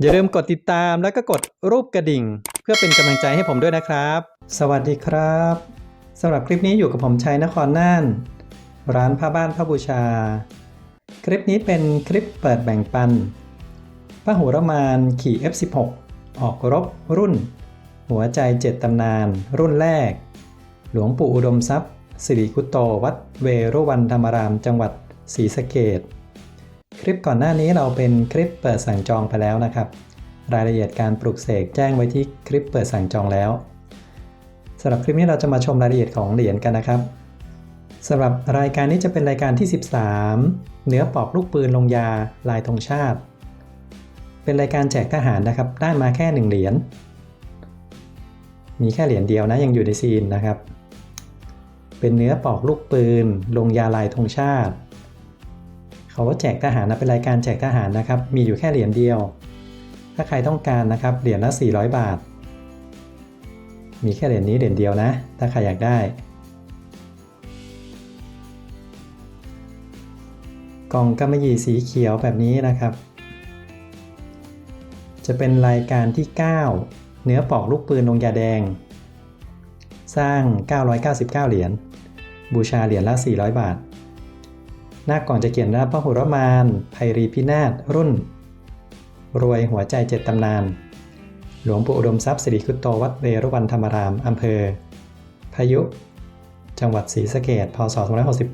อย่าลืมกดติดตามแล้วก็กดรูปกระดิ่ง เพื่อเป็นกำลังใจให้ผมด้วยนะครับ สวัสดีครับสำหรับคลิปนี้อยู่กับผมชัยนครน่าน ร้านผ้าบ้านผ้าบูชา คลิปนี้เป็นคลิปเปิดแบ่งปันพระหุรมานขี่ F16 ออกรบรุ่น หัวใจเจ็ดตำนาน รุ่นแรก หลวงปู่อุดมทรัพย์สิริคุโตวัดเวรุวันธรรมรามจังหวัดศรีสะเกด ลิปก่อนหน้านี้เราเป็นคลิปเปิดสั่งจองไปแล้วนะครับ รายละเอียดการปลูกเสกแจ้งไว้ที่คลิปเปิดสั่งจองแล้วสำหรับคลิปนี้เราจะมาชมรายละเอียดของเหรียญกันนะครับสำหรับรายการนี้จะเป็นรายการที่ 13 เนื้อปอกลูกปืนลงยาลายธงชาติ เป็นรายการแจกทหารนะครับ ได้มาแค่หนึ่งเหรียญ มีแค่เหรียญเดียวนะยังอยู่ในซีนนะครับ เป็นเนื้อปอกลูกปืนลงยาลายธงชาติ เขาว่าแจกทหารนะเป็นรายการแจกทหารนะครับ มีอยู่แค่เหรียญเดียว ถ้าใครต้องการนะครับเหรียญละ 400 บาท มีแค่เหรียญนี้เหรียญเดียวนะ ถ้าใครอยากได้ กล่องกำมะหยี่สีเขียวแบบนี้นะครับ จะเป็นรายการที่ 9 เนื้อปอกลูกปืนลงยาแดง สร้าง 999 เหรียญบูชาเหรียญละ 400 บาท หน้าก่องจะเขียนว่าพระหุรมานภัยรีพินาศรุ่น รวยหัวใจเจ็ดตำนาน หลวงปู่อุดมทรัพย์สิริคุตโตวัดเวรุวันธรรมรามอำเภอ พายุ จังหวัดศรีสะเกดพศ2568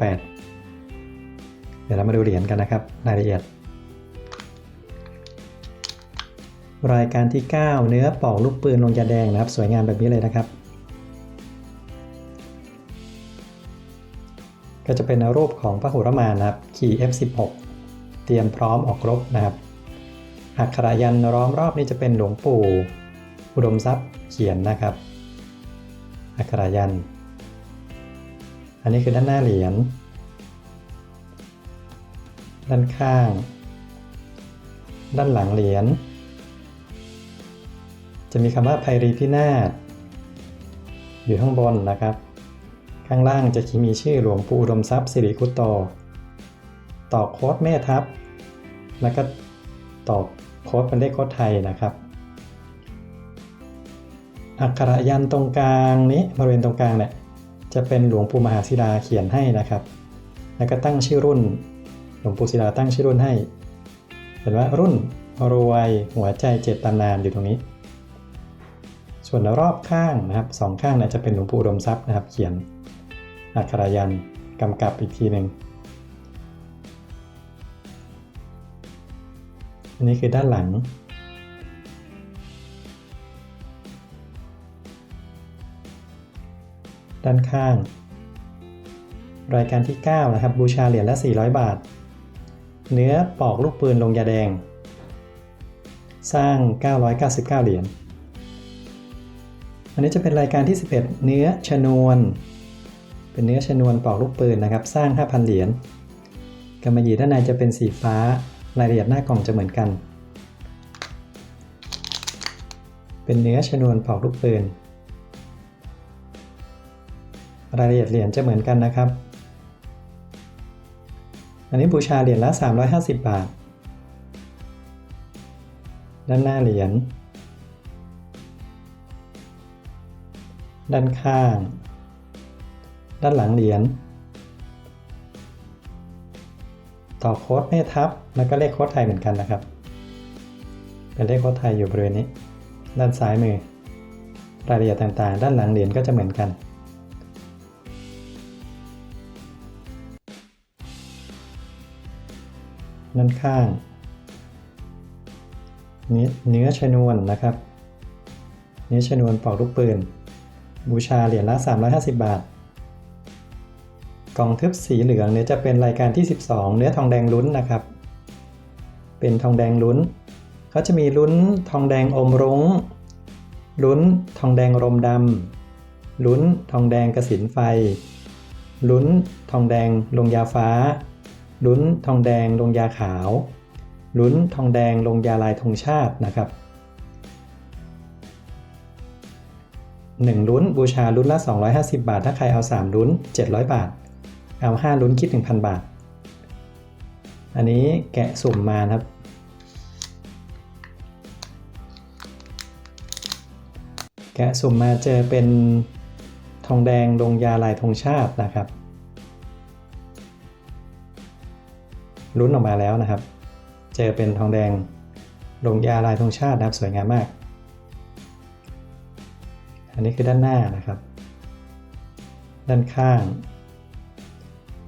เดี๋ยวเรามาดูเหรียญกันนะครับ รายละเอียด รายการที่ 9 เนื้อปอกลูกปืนลงยาแดงนะครับ สวยงามแบบนี้เลยนะครับ ก็จะเป็นรูปของพระหุรมานนะครับ ขี่ F16 เตรียมพร้อมออกรบนะครับอักขรยันต์ล้อมรอบนี้จะเป็นหลวงปู่ อุดมทรัพย์เขียนนะครับอักขรยัน อันนี้คือด้านหน้าเหรียญ ด้านข้าง ด้านหลังเหรียญ จะมีคำว่าภัยรีพินาศอยู่ข้างบนนะครับ ข้างล่างจะมีชื่อหลวงปู่อุดมทรัพย์สิริคุตโต ต่อโค้ดแม่ทัพ แล้วก็ต่อโค้ดเป็นเลขโค้ดไทยนะครับ อักขระยันตรงกลางนี้บริเวณตรงกลางเนี่ยจะเป็นหลวงปู่มหาศิลาเขียนให้นะครับ แล้วก็ตั้งชื่อรุ่น หลวงปู่ศิลาตั้งชื่อรุ่นให้ เห็นว่ารุ่นรวยหัวใจเจ็ดตำนานอยู่ตรงนี้ ส่วนรอบข้างนะครับสองข้างเนี่ยจะเป็นหลวงปู่อุดมทรัพย์นะครับเขียน อักขรยันกำกับอีกทีหนึ่งอันนี้คือด้านหลัง ด้านข้าง รายการที่ 9 นะครับ บูชาเหรียญละ 400 บาท เนื้อปอกลูกปืนลงยาแดง สร้าง 999 เหรียญอันนี้จะเป็นรายการที่ 11 เนื้อชนวน เป็นเนื้อชนวนปอกลูกปืนนะครับ สร้าง 5,000 เหรียญกำมะหยี่ด้านในจะเป็นสีฟ้ารายละเอียดหน้ากล่องจะเหมือนกัน เป็นเนื้อชนวนปอกลูกปืน รายละเอียดเหรียญจะเหมือนกันนะครับ อันนี้บูชาเหรียญละ 350 บาท ด้านหน้าเหรียญ ด้านข้าง ด้านหลังเหรียญต่อโค้ดแม่ทับแล้วก็เลขโค้ดไทยเหมือนกันนะครับ เป็นเลขโค้ดไทยอยู่บริเวณนี้ ด้านซ้ายมือ รายละเอียดต่างๆ ด้านหลังเหรียญก็จะเหมือนกัน ด้านข้างนี้เนื้อชนวนนะครับ เนื้อชนวนปอกลูกปืน บูชาเหรียญละ 350 บาท กล่องทึบสีเหลืองเนี่ยจะเป็นรายการที่ 12 เนื้อทองแดงลุ้นนะครับ เป็นทองแดงลุ้นเขาจะมีลุ้นทองแดงอมรุง้ง ลุ้นทองแดงรมดำลุ้นทองแดงกระสินไฟ ลุ้นทองแดงลงยาฟ้า ลุ้นทองแดงลงยาขาว ลุ้นทองแดงลงยาลายธงชาตินะครับ1ลุ้นบูชาลุ้นละ 250 บาท ถ้าใครเอา 3 ลุ้น 700 บาท เอา 5 ลุ้นคิด 1,000 บาท อันนี้แกะสุ่มมาครับ แกะสุ่มมาเจอเป็นทองแดงลงยาลายธงชาตินะครับ ลุ้นออกมาแล้วนะครับ เจอเป็นทองแดงลงยาลายธงชาตินะครับสวยงามมาก อันนี้คือด้านหน้านะครับ ด้านข้าง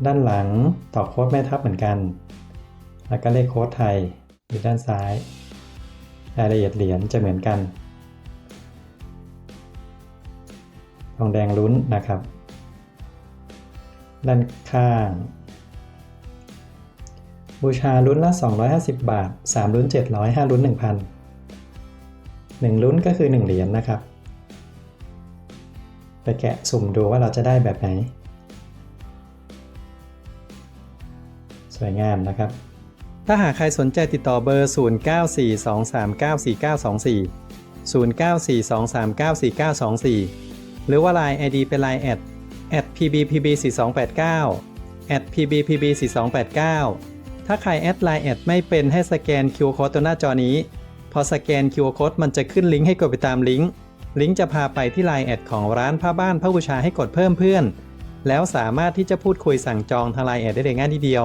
ด้านหลังต่อโค้ดแม่ทัพเหมือนกัน แล้วก็เลขโค้ดไทยอยู่ด้านซ้าย รายละเอียดเหรียญจะเหมือนกัน ทองแดงลุ้นนะครับ ด้านข้าง บูชาลุ้นละ 250 บาท 3 ลุ้น 700 5 ลุ้น 1,000 1 ลุ้นก็คือ 1 เหรียญนะครับ ไปแกะสุ่มดูว่าเราจะได้แบบไหน วยงามนะครับ ถ้าหากใครสนใจติดต่อเบอร์ 0942394924 0942394924 หรือว่า Line ID เป็น Line แอด @pbpb4289 @pbpb4289 ถ้าใครแอดไลน์แอดไม่เป็นให้สแกน QR Code ตัวหน้าจอนี้ พอสแกน QR Code มันจะขึ้นลิงก์ให้กดไปตามลิงก์ ลิงก์จะพาไปที่ไลน์แอดของร้านผ้าบ้านผ้าบูชาให้กดเพิ่มเพื่อน แล้วสามารถที่จะพูดคุยสั่งจองทางไลน์แอดได้เลยง่ายนิดเดียว